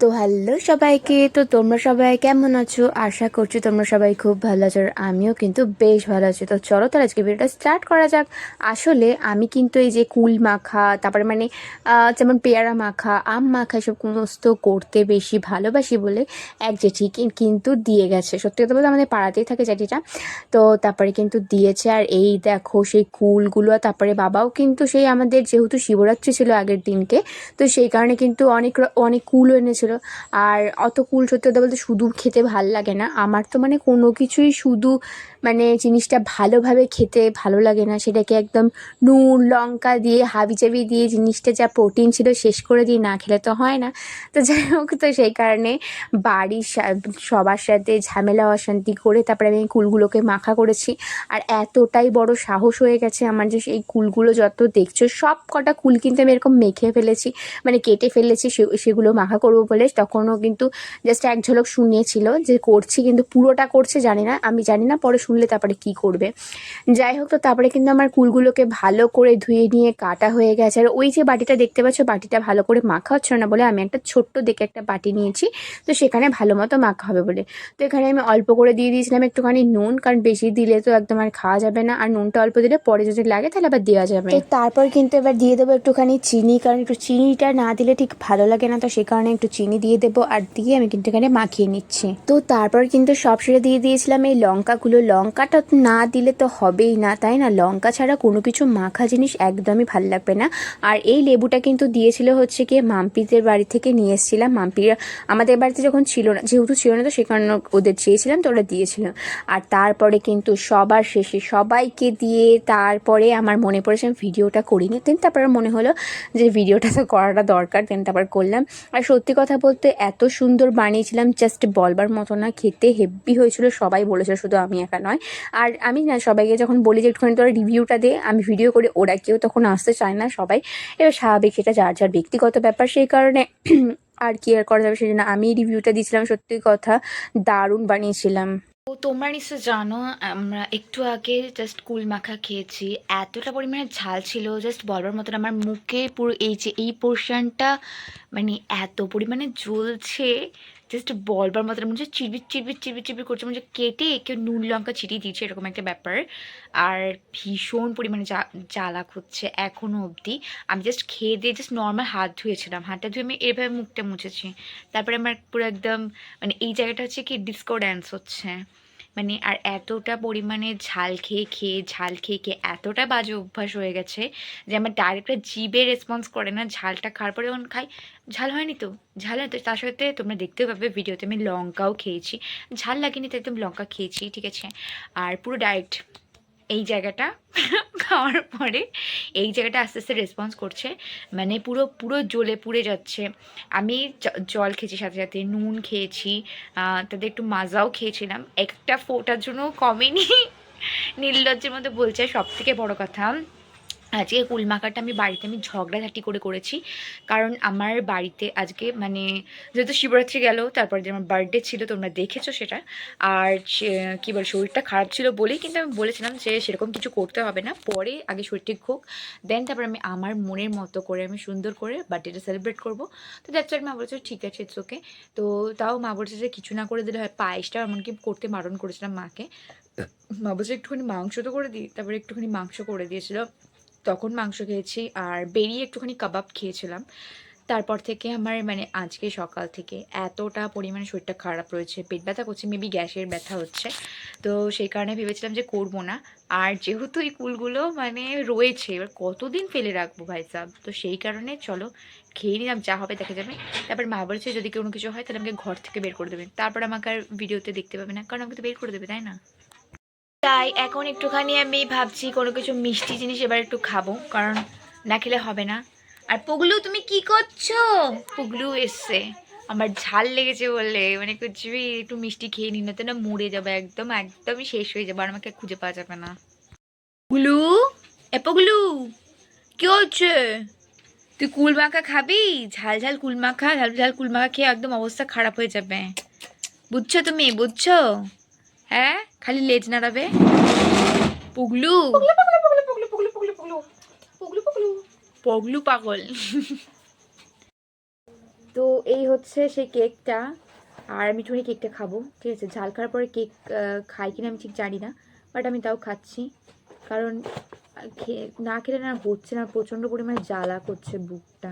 তো হ্যালো সবাইকে, তো তোমরা সবাই কেমন আছো? আশা করছি তোমরা সবাই খুব ভালো আছো আর আমিও কিন্তু বেশ ভালো আছি। তো চলো তাহলে আজকে ভিডিওটা স্টার্ট করা যাক। আসলে আমি কিন্তু এই যে কুল মাখা, তারপরে মানে যেমন পেয়ারা মাখা, আম মাখা এসব সমস্ত করতে বেশি ভালোবাসি বলে এক জেঠি কিন্তু দিয়ে গেছে। সত্যি কথা বলতে আমাদের পাড়াতেই থাকে জেঠিটা। তো তারপরে কিন্তু দিয়েছে আর এই দেখো সেই কুলগুলো, তারপরে বাবাও কিন্তু সেই আমাদের যেহেতু শিবরাত্রি ছিল আগের দিনকে, তো সেই কারণে কিন্তু অনেক অনেক কুলও এনেছিল আর অত কুল সত্যি কথা বলতে শুধু খেতে ভালো লাগে না। আমার তো মানে কোনো কিছুই শুধু মানে জিনিসটা ভালোভাবে খেতে ভালো লাগে না। সেটাকে একদম নুন, লঙ্কা দিয়ে, হাবিজাবি দিয়ে জিনিসটা যা প্রোটিন ছিল শেষ করে দিয়ে না খেলে তো হয় না। তো যাই হোক, তো সেই কারণে বাড়ির সবার সাথে ঝামেলা, অশান্তি করে তারপরে আমি কুলগুলোকে মাখা করেছি। আর এতটাই বড় সাহস হয়ে গেছে আমার যে সেই কুলগুলো যত দেখছ, সব কটা কুল কিন্তু আমি এরকম মেখে ফেলেছি মানে কেটে ফেলেছি সেগুলো মাখা করব বলে। তখনও কিন্তু জাস্ট এক ঝলক শুনিয়েছিল যে করছি কিন্তু পুরোটা করছে, জানি না, আমি জানি না, পরে শুনলে তারপরে কি করবে? যাই হোক, তো তারপরে কিন্তু আমার কুলগুলোকে ভালো করে ধুয়ে নিয়ে কাটা হয়ে গেছে। আর ওই যে বাটিটা দেখতে পাচ্ছ, বাটিটা ভালো করে মাখা হচ্ছে না বলে আমি একটা ছোট্ট দেখে একটা বাটি নিয়েছি। তো সেখানে ভালো মতো মাখা হবে বলে। তো এখানে আমি অল্প করে দিয়ে দিয়েছিলাম একটুখানি নুন, কারণ বেশি দিলে তো একদম আর খাওয়া যাবে না। আর নুনটা অল্প দিলে পরে যদি লাগে তাহলে আবার দেওয়া যাবে। তারপর কিন্তু এবার দিয়ে দেবো একটুখানি চিনি, কারণ একটু চিনিটা না দিলে ঠিক ভালো লাগে না। তো সে কারণে একটু চিনি দিয়ে দেবো, আর দিয়ে আমি কিন্তু এখানে মাখিয়ে নিচ্ছি। তো তারপর কিন্তু সব দিয়ে দিয়েছিলাম এই লঙ্কাগুলো। লঙ্কাটা না দিলে তো হবেই না, তাই না? লঙ্কা ছাড়া কোনো কিছু মাখা জিনিস একদমই ভালো লাগবে না। আর এই লেবুটা কিন্তু দিয়েছিল হচ্ছে গিয়ে মাম্পিদের বাড়ি থেকে নিয়ে এসেছিলাম। মাম্পিরা আমাদের বাড়িতে যখন ছিল না, যেহেতু ছিল না তো সে কারণে ওদের চেয়েছিলাম, তো ওরা দিয়েছিল। আর তারপরে কিন্তু সবার শেষে সবাইকে দিয়ে তারপরে আমার মনে পড়েছে আমি ভিডিওটা করিনি। দেন তারপরে মনে হলো যে ভিডিওটা তো করাটা দরকার দেন তারপর করলাম। আর সত্যি কথা বলতে এত সুন্দর বানিয়েছিলাম জাস্ট বলবার মতো না, খেতে হেভি হয়েছিল, সবাই বলেছিল শুধু আমি একা নয়। আর আমি না সবাইকে যখন বলি যে একটুখানি তোরা রিভিউটা দে, আমি ভিডিও করে, ওরা কেউ তখন আসতে চায় না সবাই। এবার স্বাভাবিক সেটা যার যার ব্যক্তিগত ব্যাপার, সেই কারণে আর কি আর করা যাবে সেই জন্য আমি রিভিউটা দিয়েছিলাম, সত্যি কথা দারুণ বানিয়েছিলাম। তো তোমরা নিশ্চয় জানো, আমরা একটু আগে জাস্ট কুল মাখা খেয়েছি, এতটা পরিমাণে ঝাল ছিল জাস্ট বলবার মতন আমার মুখে পুরো এই যে, এই পোর্শনটা মানে এত পরিমাণে জ্বলছে জাস্ট বলবার মতো মনে হচ্ছে চিরবির চিরবির চিরবির চিরবির করছে, মনে হচ্ছে কেটে কেউ নুন, লঙ্কা, ছিটিয়ে দিয়েছে, এরকম একটা ব্যাপার। আর ভীষণ পরিমাণে জ্বালা খুঁজছে এখনও অবধি। আমি জাস্ট খেয়ে দিয়ে জাস্ট নর্মাল হাত ধুয়েছিলাম। হাতটা ধুয়ে আমি এভাবে মুখটা মুছেছি। তারপরে আমার পুরো একদম মানে এই জায়গাটা হচ্ছে কি ডিসকো ড্যান্স হচ্ছে। মানে আর এতটা পরিমাণে ঝাল খেয়ে খেয়ে, ঝাল খেয়ে খেয়ে এতটা বাজে অভ্যাস হয়ে গেছে যে আমার ডাইরেক্টটা জিবে রেসপন্স করে না, ঝালটা খাওয়ার পরে যখন খাই, ঝাল হয়নি তো? ঝাল হয় তো? তার সাথে তোমরা দেখতেও পাবে ভিডিওতে আমি লঙ্কাও খেয়েছি। ঝাল লাগেনি তো একদম লঙ্কা খেয়েছি, ঠিক আছে? আর পুরো ডাইরেক্ট এই জায়গাটা খাওয়ার পরে এই জায়গাটা আস্তে আস্তে রেসপন্স করছে। মানে পুরো পুরো জ্বলে পুড়ে যাচ্ছে। আমি জল খেয়েছি সাথে সাথে, নুন খেয়েছি তাদের একটু মাজাও খেয়েছিলাম। একটা ফোটার জন্য কমেনি। নির্লজ্জের মধ্যে বলছে সব থেকে বড় কথা আজকে কুল মাখাটা আমি বাড়িতে আমি ঝগড়াঝাটি করে করেছি। কারণ আমার বাড়িতে আজকে মানে যেহেতু শিবরাত্রি গেল তারপরে যে আমার বার্থডে ছিল তোমরা দেখেছ সেটা। আর কি বল শরীরটা খারাপ ছিল বলেই কিন্তু আমি বলেছিলাম যে সেরকম কিছু করতে হবে না। পরে আগে শরীর ঠিক হোক দেন তারপর আমি আমার মনের মতো করে আমি সুন্দর করে বার্থডেটা সেলিব্রেট করব। তো দ্যাটস মা বলেছে ঠিক আছে ইটস ওকে তো তাও মা বলছে যে কিছু না করে দিলে হয় পায়েসটা এমনকি করতে বারণ করেছিলাম মাকে। মা বলছে একটুখানি মাংস তো করে দিই তারপরে একটুখানি মাংস করে দিয়েছিল। তখন মাংস খেয়েছি আর বেরিয়ে একটুখানি কাবাব খেয়েছিলাম। তারপর থেকে আমার মানে আজকে সকাল থেকে এতটা পরিমাণে শরীরটা খারাপ রয়েছে, পেট ব্যথা করছে মেবি গ্যাসের ব্যথা হচ্ছে। তো সেই কারণে ভেবেছিলাম যে করব না। আর যেহেতু এই কুলগুলো মানে রয়েছে, এবার কতদিন ফেলে রাখব ভাই সাহেব তো সেই কারণে চলো খেয়ে নিলাম, যা হবে দেখা যাবে। তারপর মা বলছে, যদি কোনো কিছু হয় তাহলে আমাকে ঘর থেকে বের করে দেবেন তারপর আমাকে আর ভিডিওতে দেখতে পাবে না, কারণ আমাকে তো বের করে দেবে, তাই না? তাই এখন একটুখানি আমি ভাবছি কোনো কিছু মিষ্টি জিনিস এবার একটু খাব, কারণ না খেলে হবে না। আর পুগলু, তুমি কি করছ? পুগলু এসছে। আমার ঝাল লেগেছে বলে মানে কুচবি, একটু মিষ্টি খেয়ে নিন তো না মরে যাবে একদম, একদমই শেষ হয়ে যাবে, আর আমাকে খুঁজে পাওয়া যাবে না। পুগলু? এ পুগলু, কি হচ্ছে? তুই কুল মাখা খাবি? ঝাল ঝাল কুল মাখা, ঝাল ঝাল কুল মাখা খেয়ে একদম অবস্থা খারাপ হয়ে যাবে। বুঝছ তুমি? বুঝছ? হ্যাঁ? খালি লেজ নাড়াবে? পুগলু। পগলু পাগল তো এই হচ্ছে সেই কেকটা। আর আমি একটুখানি কেকটা খাব। ঠিক আছে ঝাল খাওয়ার পরে কেক খাই কিনা আমি ঠিক জানি না। বাট আমি তাও খাচ্ছি। কারণ না খেলে না হচ্ছে না। প্রচণ্ড পরিমাণে জ্বালা করছে বুকটা।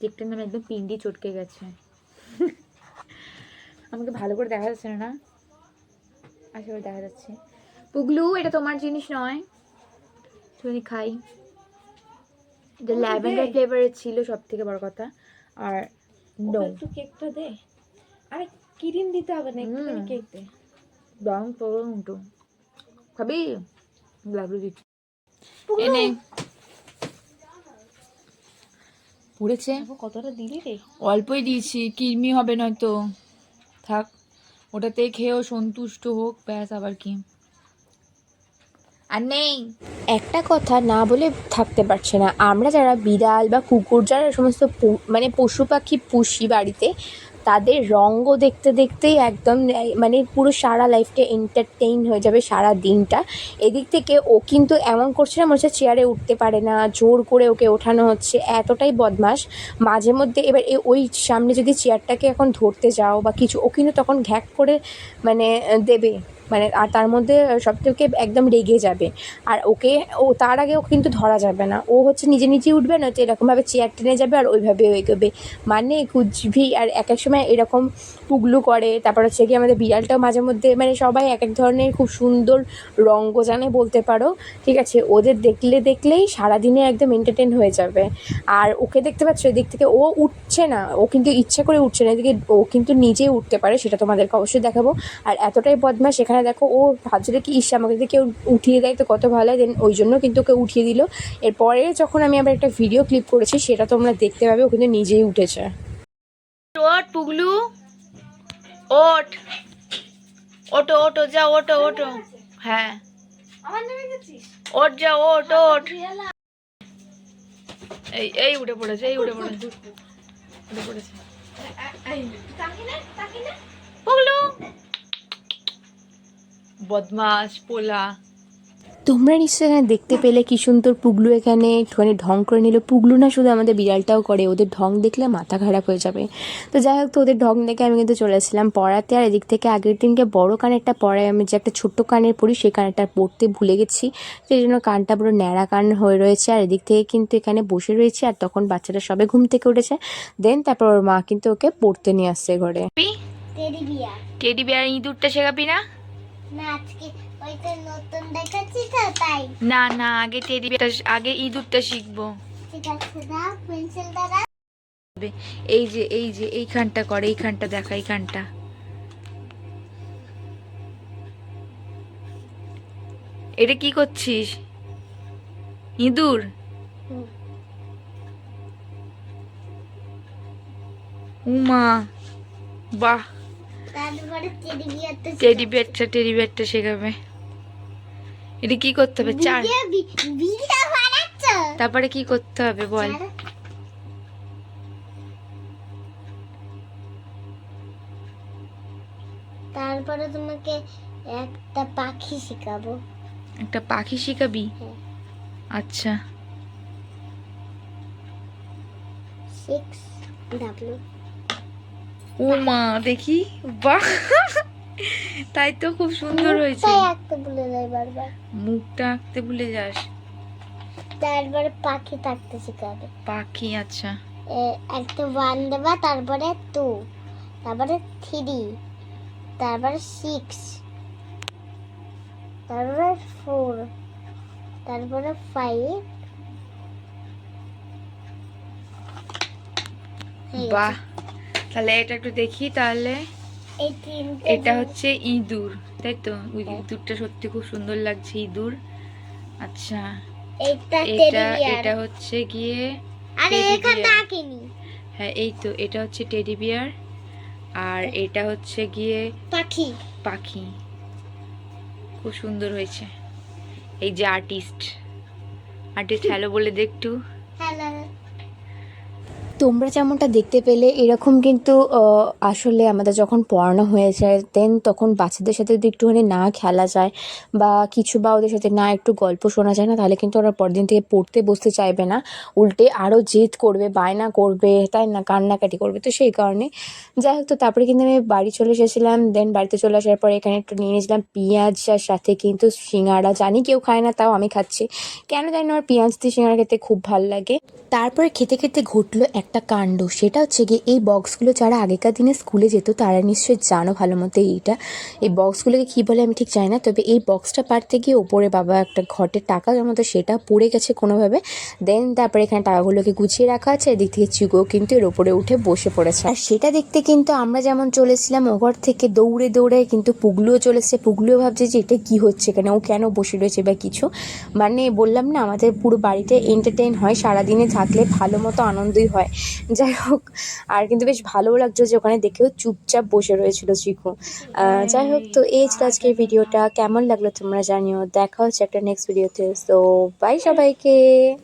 কেকটার নাম একদম পিন্ডি চটকে গেছে। আমাকে ভালো করে দেখা যাচ্ছে না। আশা করি দেখা যাচ্ছে। পুগলু এটা তোমার জিনিস নয়। তুমি খাই। এটা ল্যাভেন্ডার ফ্লেভারের ছিল সব থেকে বড় কথা। আর নো একটু কেকটা দে। আরে ক্রিম দিতে হবে না হুম। কেক দে। দাম পড়ো উল্টো খাবি? লাগল দিচ্ছি। এনে। পুড়েছে। কতটা দিলি রে? অল্পই দিয়েছি কিরমি হবে নয়তো। থাক ওটাতে খেয়েও সন্তুষ্ট হোক, ব্যাস আবার কি। আর নেই। একটা কথা না বলে থাকতে পারছে না। আমরা যারা বিড়াল বা কুকুর, যারা সমস্ত মানে পশু পাখি পুষি বাড়িতে তাদের রঙ্গ দেখতে দেখতেই একদম মানে পুরো সারা লাইফটা এন্টারটেইন হয়ে যাবে সারা দিনটা। এদিক থেকে ও কিন্তু এমন করছে না, মনে হচ্ছে চেয়ারে উঠতে পারে না, জোর করে ওকে ওঠানো হচ্ছে, এতটাই বদমাস মাঝে মধ্যে এবার ওই সামনে যদি চেয়ারটাকে এখন ধরতে যাও বা কিছু, ও কিন্তু তখন ঘ্যাক করে মানে দেবে। মানে আর তার মধ্যে সব থেকে একদম রেগে যাবে। আর ওকে, ও তার আগে ও কিন্তু ধরা যাবে না। ও হচ্ছে নিজে নিজেই উঠবে না তো এরকমভাবে চেয়ার টেনে যাবে আর ওইভাবে এগোবে মানে কুচভি আর এক এক সময় এরকম পুগলু করে। তারপর হচ্ছে কি আমাদের বিড়ালটাও মাঝে মধ্যে মানে সবাই এক এক ধরনের খুব সুন্দর রঙ্গ জানে বলতে পারো, ঠিক আছে? ওদের দেখলে দেখলেই সারাদিনে একদম এন্টারটেন হয়ে যাবে। আর ওকে দেখতে পাচ্ছ, এদিক থেকে ও উঠছে না। ও কিন্তু ইচ্ছা করে উঠছে না। এদিকে ও কিন্তু নিজেই উঠতে পারে, সেটা তোমাদেরকে অবশ্যই দেখাবো। আর এতটাই বদমাস সেখানে দেখো, ও ভাবছিল কি, ইস, আমাকে যদি কেউ উঠিয়ে দেয় তো কত ভালো হয়। দেন ওই জন্য কিন্তু ওকে উঠিয়ে দিল। এরপরে যখন আমি আবার একটা ভিডিও ক্লিপ করেছি, সেটা তোমরা দেখতে পাবে, ও কিন্তু নিজেই উঠেছে। ওট পুগলু। ওট ওটো ওটো যা ওটো ওটো হ্যাঁ। ওট যা ওট ওট এই এই উঠে পড়েছে, এই উঠে পড়েছে। উঠে পড়েছে। পুগলু। বদমাস পোলা। তোমরা নিশ্চয়ই এখানে দেখতে পেলে কি সুন্দর পুগলু এখানে একটুখানি ঢং করে নিল। পুগলু না শুধু আমাদের বিড়ালটাও করে ওদের ঢং দেখলে মাথা খারাপ হয়ে যাবে। তো যাই হোক তো ওদের ঢং দেখে আমি কিন্তু চলে এসেছিলাম পড়াতে। আর এদিক থেকে আগের দিনকে বড় কানেরটা পড়াই আমি যে একটা ছোট্ট কানের পড়ি সেই কানেরটা পড়তে ভুলে গেছি। সেই জন্য কানটা পুরো ন্যাড়া কান হয়ে রয়েছে। আর এদিক থেকে কিন্তু এখানে বসে রয়েছে আর তখন বাচ্চাটা সবে ঘুম থেকে উঠেছে। দেন তারপর ওর মা কিন্তু ওকে পড়তে নিয়ে আসছে ঘরে। টেডি বিয়ার টেডি বিয়ার ইঁদুরটা শেখাবি না? না না আগে টেডি আগে ইঁদুরটা শিখব। এই যে এই যে এইখানটা করে এইখানটা দেখা এইখানটা। এটা কি করছিস? ইঁদুর? উমা বাহ। টেডি টেডি শেখাবে। এটা কি করতে হবে? চার। তারপরে কি করতে হবে বল? তারপরে তোমাকে একটা পাখি শেখাবো। একটা পাখি শিখাবি? হ্যাঁ। আচ্ছা। সিক্স ডাব্লিউ উমা দেখি বাহ। তাই তো খুব সুন্দর হয়েছে। আঁকতে ভুলে যাই বারবার। মুখটা আঁকতে ভুলে যাস। তারপরে পাখি থাকতে শেখাবে। পাখি আচ্ছা। একটা ওয়ান দেবা তারপরে টু তারপরে থ্রি তারপরে সিক্স তারপরে ফোর তারপরে ফাইভ বাহ। তাহলে এটা একটু দেখি তাহলে। এটা হচ্ছে ইঁদুর তাই তো? ওই হ্যাঁ। ইঁদুরটা সত্যি খুব সুন্দর লাগছে ইঁদুর। আচ্ছা এটা এটা হচ্ছে গিয়ে আরে teddy এখানে bear। আঁকিনি হ্যাঁ এই তো এটা হচ্ছে টেডি বিয়ার। আর এটা হচ্ছে গিয়ে পাখি। পাখি। খুব সুন্দর হয়েছে। এই যে আর্টিস্ট। আর্টিস্ট হ্যালো বলে দে একটু। হ্যালো। তোমরা যেমনটা দেখতে পেলে, এরকম কিন্তু আসলে আমাদের যখন পড়ানো হয়ে যায় দেন তখন বাচ্চাদের সাথে যদি একটুখানি না খেলা যায় বা কিছু বা ওদের সাথে না একটু গল্প শোনা যায় না, তাহলে কিন্তু ওরা পরের দিন থেকে পড়তে বসতে চাইবে না। উল্টে আরও জেদ করবে, বায়না করবে, তাই না, কান্নাকাটি করবে, তো সেই কারণে। যাই হোক, তো তারপরে কিন্তু আমি বাড়ি চলে এসেছিলাম দেন বাড়িতে চলে আসার পরে এখানে একটু নিয়ে নিয়েছিলাম পেঁয়াজ আর সাথে কিন্তু সিঙ্গাড়া। জানি কেউ খায় না, তাও আমি খাচ্ছি। কেন জানি আমার পেঁয়াজ দিয়ে সিঙ্গাড়া খেতে খুব ভালো লাগে। তারপরে খেতে খেতে ঘটলো একটা কাণ্ড। সেটা হচ্ছে গিয়ে এই বক্সগুলো যারা আগেকার দিনে স্কুলে যেত, তারা নিশ্চয়ই জানো ভালো মতো এইটা। এই বক্সগুলোকে কী বলে আমি ঠিক জানি না, তবে এই বক্সটা পারতে গিয়ে ওপরে বাবা একটা ঘটের টাকা জমাতো, সেটা পড়ে গেছে কোনোভাবে। দেন তারপরে এখানে টাকাগুলোকে গুছিয়ে রাখা আছে, এদিক থেকে চিগো কিন্তু এর ওপরে উঠে বসে পড়েছে। আর সেটা দেখতে কিন্তু আমরা যেমন চলেছিলাম ওঘর থেকে দৌড়ে দৌড়ে কিন্তু পুগলুও চলেছে পুগলুও ভাবছে যে এটা কী হচ্ছে এখানে, ও কেন বসে রয়েছে বা কিছু? মানে বললাম না, আমাদের পুরো বাড়িতে এন্টারটেইন হয়, সারাদিনে থাকলে ভালো মতো আনন্দই হয়। যাই হোক আর কিন্তু বেশ ভালোও লাগছে যে ওখানে দেখেও চুপচাপ বসে রয়েছিল চিকু যাই হোক তো এই ছিল আজকের ভিডিওটা। কেমন লাগল তোমরা জানিও। দেখা হচ্ছে একটা নেক্সট ভিডিওতে সো বাই সবাইকে।